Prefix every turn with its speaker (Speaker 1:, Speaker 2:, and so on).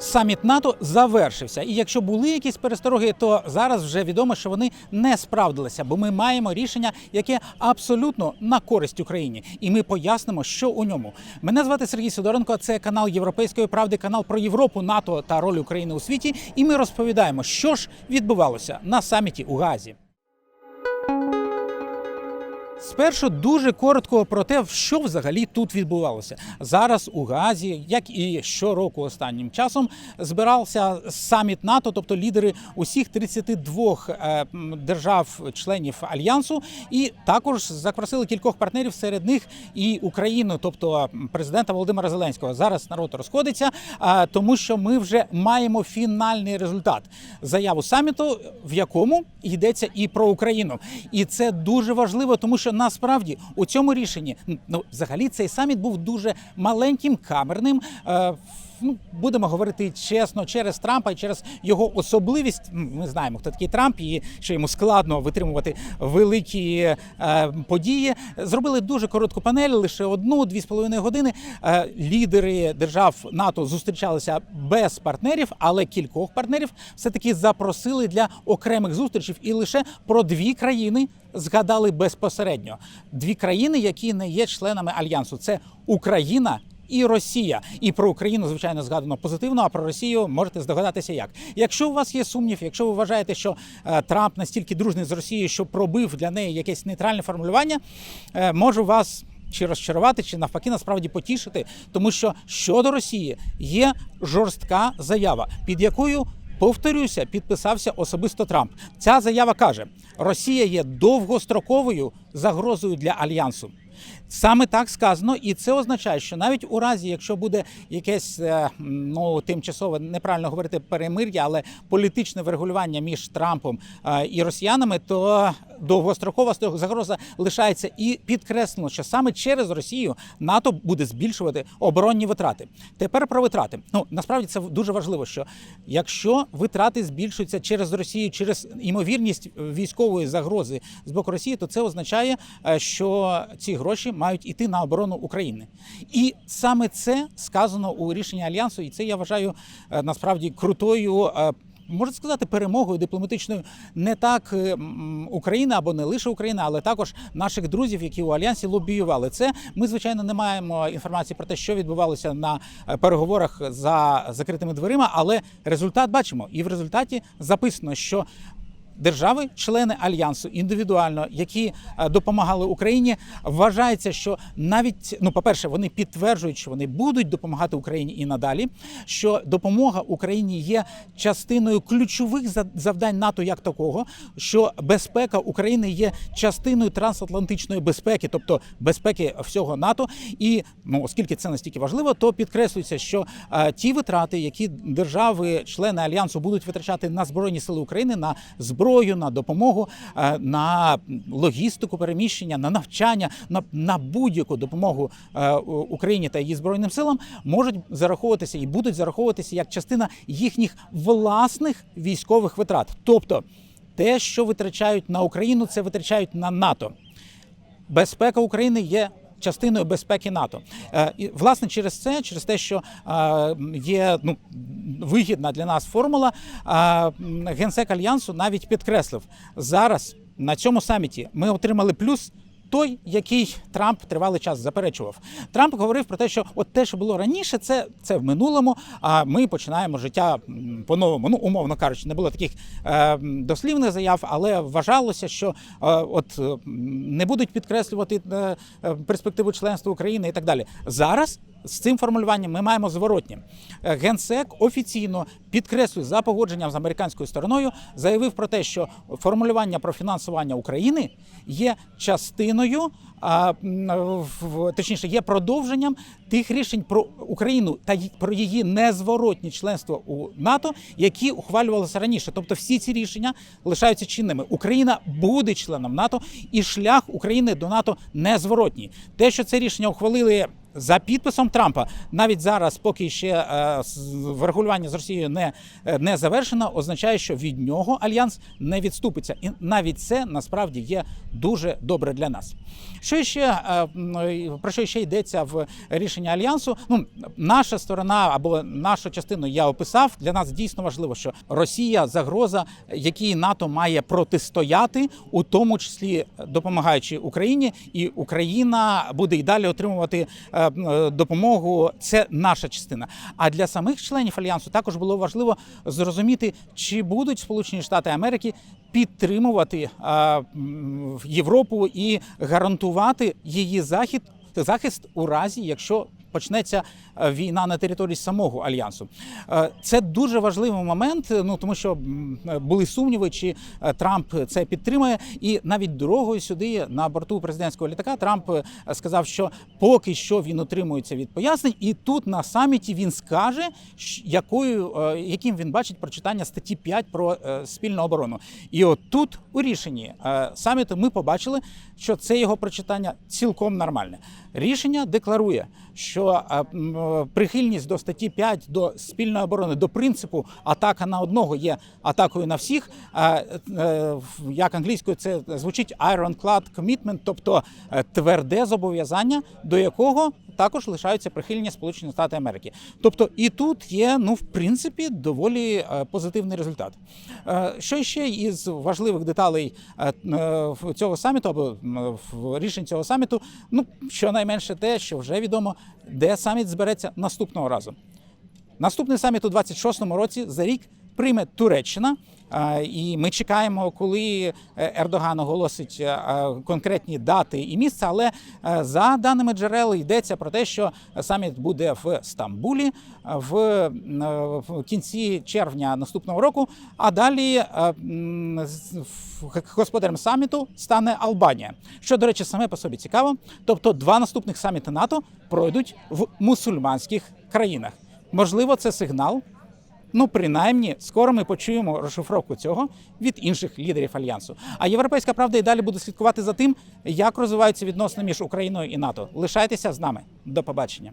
Speaker 1: Саміт НАТО завершився, і якщо були якісь перестороги, то зараз вже відомо, що вони не справдилися, бо ми маємо рішення, яке абсолютно на користь Україні, і ми пояснимо, що у ньому. Мене звати Сергій Сидоренко. Це канал Європейської правди, канал про Європу, НАТО та роль України у світі. І ми розповідаємо, що ж відбувалося на саміті у Газі. Спершу дуже коротко про те, що взагалі тут відбувалося. Зараз у Газі, як і щороку останнім часом, збирався саміт НАТО, тобто лідери усіх 32 е, держав-членів альянсу, і також запросили кількох партнерів, серед них і Україну, тобто президента Володимира Зеленського. Зараз народ розходиться, тому що ми вже маємо фінальний результат заяву саміту, в якому йдеться і про Україну. І це дуже важливо, тому що насправді у цьому рішенні ну взагалі цей саміт був дуже маленьким, камерним. Е, Ну, будемо говорити чесно, через Трампа і через його особливість. Ми знаємо, хто такий Трамп, і що йому складно витримувати великі е, події. Зробили дуже коротку панель, лише одну, дві з половиною години. Е, лідери держав НАТО зустрічалися без партнерів, але кількох партнерів все таки запросили для окремих зустрічей, і лише про дві країни згадали безпосередньо. Дві країни, які не є членами альянсу, це Україна. І Росія, і про Україну, звичайно, згадано позитивно. А про Росію можете здогадатися, як якщо у вас є сумнів, якщо ви вважаєте, що е, Трамп настільки дружний з Росією, що пробив для неї якесь нейтральне формулювання, е, можу вас чи розчарувати, чи навпаки насправді потішити, тому що щодо Росії є жорстка заява, під якою Повторюся, підписався особисто Трамп. Ця заява каже: Росія є довгостроковою загрозою для альянсу. Саме так сказано, і це означає, що навіть у разі, якщо буде якесь е, ну тимчасове неправильно говорити перемир'я, але політичне врегулювання між Трампом е, і росіянами, то довгострокова загроза лишається і підкреслено, що саме через Росію НАТО буде збільшувати оборонні витрати. Тепер про витрати. Ну насправді це дуже важливо, що якщо витрати збільшуються через Росію, через імовірність військової загрози з боку Росії, то це означає, е, що ці гроші мають іти на оборону України. І саме це сказано у рішенні альянсу, і це я вважаю е, насправді крутою. е, Можна сказати, перемогою дипломатичною не так е, Україна або не лише Україна, але також наших друзів, які у альянсі лобіювали це. Ми звичайно не маємо інформації про те, що відбувалося на переговорах за закритими дверима, але результат бачимо. І в результаті записано, що Держави, члени альянсу індивідуально, які е, допомагали Україні, вважається, що навіть ну, по-перше, вони підтверджують, що вони будуть допомагати Україні і надалі. Що допомога Україні є частиною ключових за- завдань НАТО як такого, що безпека України є частиною трансатлантичної безпеки, тобто безпеки всього НАТО. І ну, оскільки це настільки важливо, то підкреслюється, що е, ті витрати, які держави, члени альянсу будуть витрачати на збройні сили України, на зброю, на допомогу, е, на логістику переміщення, на навчання, на, на будь-яку допомогу е, Україні та її збройним силам, можуть зараховуватися і будуть зараховуватися як частина їхніх власних військових витрат. Тобто те, що витрачають на Україну, це витрачають на НАТО безпека України є. Частиною безпеки НАТО, Е, і власне через це, через те, що е, є ну вигідна для нас формула, е, генсек альянсу навіть підкреслив зараз на цьому саміті. Ми отримали плюс. Той, який Трамп тривалий час заперечував, Трамп говорив про те, що от те, що було раніше, це, це в минулому. А ми починаємо життя по-новому. Ну, умовно кажучи, не було таких е, дослівних заяв, але вважалося, що е, от не будуть підкреслювати е, е, перспективу членства України і так далі. Зараз з цим формулюванням ми маємо зворотнє. Е, Генсек офіційно підкреслює за погодженням з американською стороною, заявив про те, що формулювання про фінансування України є частиною, а, в- точніше, є продовженням тих рішень про Україну та про її незворотні членство у НАТО, які ухвалювалися раніше. Тобто, всі ці рішення лишаються чинними. Україна буде членом НАТО, і шлях України до НАТО незворотній. Те, що це рішення ухвалили за підписом Трампа. Навіть зараз, поки ще е, врегулювання з Росією не, е, не завершено, означає, що від нього альянс не відступиться. І навіть це насправді є дуже добре для нас. Що ще е, про що ще йдеться в рішенні альянсу? Ну, наша сторона або нашу частину я описав. Для нас дійсно важливо, що Росія загроза, якій НАТО має протистояти, у тому числі допомагаючи Україні, і Україна буде і далі отримувати допомогу. Це наша частина. А для самих членів альянсу також було важливо зрозуміти, чи будуть Сполучені Штати Америки підтримувати е, Європу і гарантувати її захід захист у разі, якщо почнеться е, війна на території самого альянсу. Е, Це дуже важливий момент. Ну тому що е, були сумніви, чи е, Трамп це підтримує, і навіть дорогою сюди на борту президентського літака Трамп е, сказав, що поки що він утримується від пояснень, і тут на саміті він скаже, якою е, яким він бачить прочитання статті 5 про е, спільну оборону. І от тут у рішенні е, саміту ми побачили, що це його прочитання цілком нормальне. Рішення декларує, що е, м, е, прихильність до статті 5 до спільної оборони, до принципу атака на одного є атакою на всіх. Е, е, Як англійською це звучить ironclad commitment, тобто е, тверде зобов'язання, до якого також лишаються прихильні Сполучені Штати Америки. Тобто і тут є, ну в принципі, доволі е, позитивний результат. Е, Що ще із важливих деталей е, цього саміту або рішень цього саміту? Ну щонайменше те, що вже відомо, де саміт збереться наступного разу. Наступний саміт у 26-му році за рік прийме Туреччина. І ми чекаємо, коли е, Ердоган оголосить е, е, конкретні дати і місця. Але за даними джерел йдеться про те, що саміт буде в Стамбулі в, кінці червня наступного року. А далі господарем саміту стане Албанія. Що, до речі, саме по собі цікаво. Тобто, два наступних саміти НАТО пройдуть в мусульманських країнах. Можливо, це сигнал. Ну, принаймні, скоро ми почуємо розшифровку цього від інших лідерів альянсу. А європейська правда і далі буде слідкувати за тим, як розвиваються відносини між Україною і НАТО. Лишайтеся з нами. До побачення.